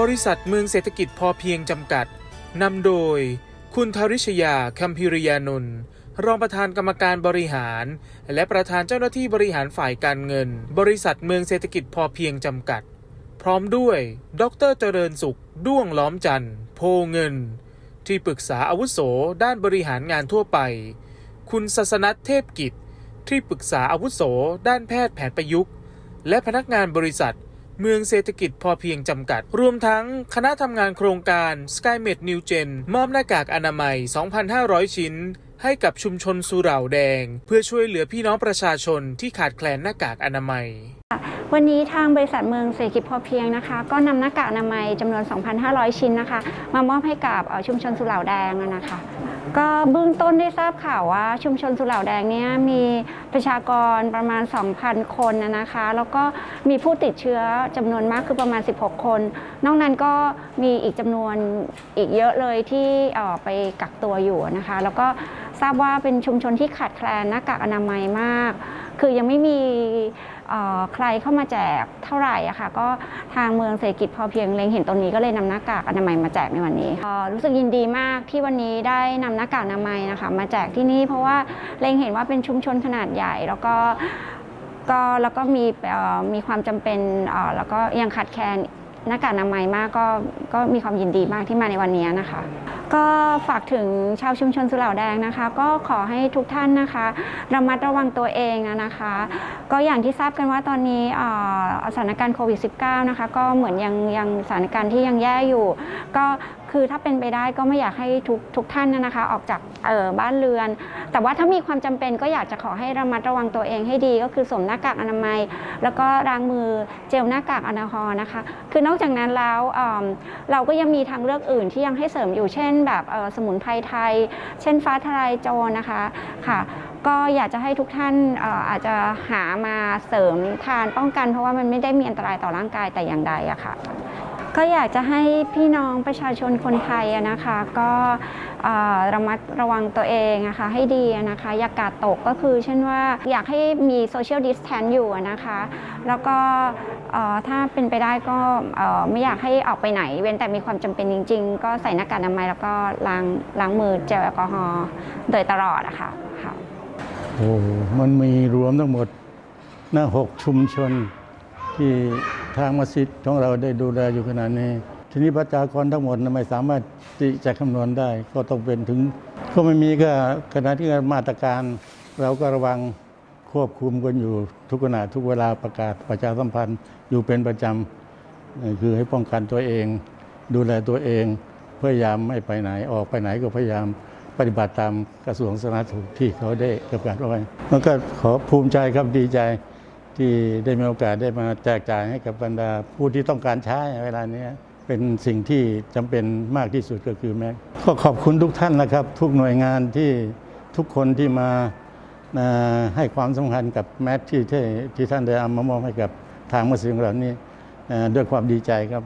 บริษัทเมืองเศรษฐกิจพอเพียงจำกัด นำโดย คุณทริชยาคัมพิริยานนท์รองประธานกรรมการบริหาร และประธานเจ้าหน้าที่บริหารฝ่ายการเงิน บริษัทเมืองเศรษฐกิจพอเพียงจำกัด พร้อมด้วย ดรเจริญสุข ด้วงล้อมจันทร์ โพเงิน ที่ปรึกษาอาวุโสด้านบริหารงานทั่วไป คุณศาสนัทเทพกิจ ที่ปรึกษาอาวุโสด้านแพทย์แผนประยุกต์ และพนักงานบริษัท เมืองเศรษฐกิจพอเพียงจำกัด รวมทั้งคณะทำงานโครงการ SkyMed New Gen มอบหน้ากากอนามัย 2,500 ชิ้น ให้กับชุมชนสุเหร่าแดง เพื่อช่วยเหลือพี่น้องประชาชนที่ขาดแคลนหน้ากากอนามัย วันนี้ทางบริษัทเมืองเศรษฐกิจพอเพียงนะคะ ก็นำหน้ากากอนามัยจำนวน 2,500 ชิ้นนะคะ มามอบให้กับชุมชนสุเหร่าแดงนะคะ ก็เบื้องต้นได้ทราบข่าวว่าชุมชนสุเหร่าแดงเนี่ยมีประชากรประมาณ 2,000 คนนะคะ แล้วก็มีผู้ติดเชื้อจำนวนมากคือประมาณ 16 คน นอกนั้นก็มีอีกจำนวนอีกเยอะเลยที่เอ่อไปกักตัวอยู่นะคะ แล้วก็ทราบว่าเป็นชุมชนที่ขาดแคลนหน้ากากอนามัยมาก คือยังไม่มี ใครเข้ามาแจกเท่าไหร่อะค่ะก็ทางเมืองเศรษฐกิจพอเพียงเล็งเห็นตรงนี้ก็เลยนำหน้ากากอนามัยมาแจกในวันนี้รู้สึกยินดีมากที่วันนี้ได้นำหน้ากากอนามัยนะคะมาแจกที่นี่เพราะว่าเล็งเห็นว่าเป็นชุมชนขนาดใหญ่แล้วก็ก็แล้วก็มีมีความจำเป็นแล้วก็ยังขาดแคลนหน้ากากอนามัยมากก็ก็มีความยินดีมากที่มาในวันนี้นะคะ ก็ฝากถึงชาวชุมชนสุเหร่าแดงนะคะ ก็ขอให้ทุกท่านนะคะ ระมัดระวังตัวเองนะคะ ก็อย่างที่ทราบกันว่าตอนนี้สถานการณ์โควิด -19 นะคะก็เหมือนยังยังสถานการณ์ที่ยังแย่อยู่ ก็ คือถ้าเป็นไปได้ก็ไม่อยากให้ทุกทุกท่านนะนะคะ ออกจากเออบ้านเรือน แต่ว่าถ้ามีความจำเป็นก็อยากจะขอให้ระมัดระวังตัวเองให้ดี ก็คือสวมหน้ากากอนามัย แล้วก็ล้างมือเจลหน้ากากอลกอฮอล์นะคะ คือนอกจากนั้นแล้วเเราก็ยังมีทางเลือกอื่นที่ยังให้เสริมอยู่เช่น แบบสมุนไพรไทย เช่นฟ้าทลายโจรนะคะค่ะก็อยากจะให้ทุกท่านอ่ออาจจะหามาเสริมทานป้องกัน เพราะว่ามันไม่ได้มีอันตรายต่อร่างกายแต่อย่างใดอะค่ะ ก็อยากจะให้พี่น้องประชาชนคนไทยนะคะ ก็ระมัดระวังตัวเองนะคะให้ดีนะคะ อย่ากาดตกก็คือเช่นว่าอยากให้มีโซเชียลดิสแทนอยู่นะคะ แล้วก็ถ้าเป็นไปได้ก็ไม่อยากให้ออกไปไหน เว้นแต่มีความจำเป็นจริง ๆ ก็ใส่หน้ากากอนามัยแล้วก็ล้างล้างมือเจลแอลกอฮอล์โดยตลอดอะคะค่ะโอ้มันมีรวมทั้งหมดหน้าหกชุมชนที่ ทางมัสยิดของเราได้ดูแลอยู่ขนาดนี้ ทีนี้ประชากรทั้งหมดไม่สามารถที่จะคำนวณได้ ก็ต้องเป็นถึง ก็ไม่มีก็ขณะที่มาตรการเราก็ระวังควบคุมกันอยู่ทุกขณะทุกเวลาประกาศประชาสัมพันธ์อยู่เป็นประจำคือให้ป้องกันตัวเอง ดูแลตัวเองพยายามไม่ไปไหนออกไปไหนก็พยายามปฏิบัติตามกระทรวงสาธารณสุขที่เขาได้ประกาศเอาไว้มันก็ขอภูมิใจครับดีใจ ที่ได้มีโอกาสได้มาแจกจ่ายให้กับบรรดาผู้ที่ต้องการใช้เวลานี้เป็นสิ่งที่จำเป็นมากที่สุดก็คือแม็กก็ขอบคุณทุกท่านนะครับ ทุกหน่วยงานที่ทุกคนที่มาให้ความสำคัญกับแมทที่ที่ที่ท่านได้เอามามอบให้กับทางมัสยิดของเรานี่เอ่อด้วยความดีใจครับ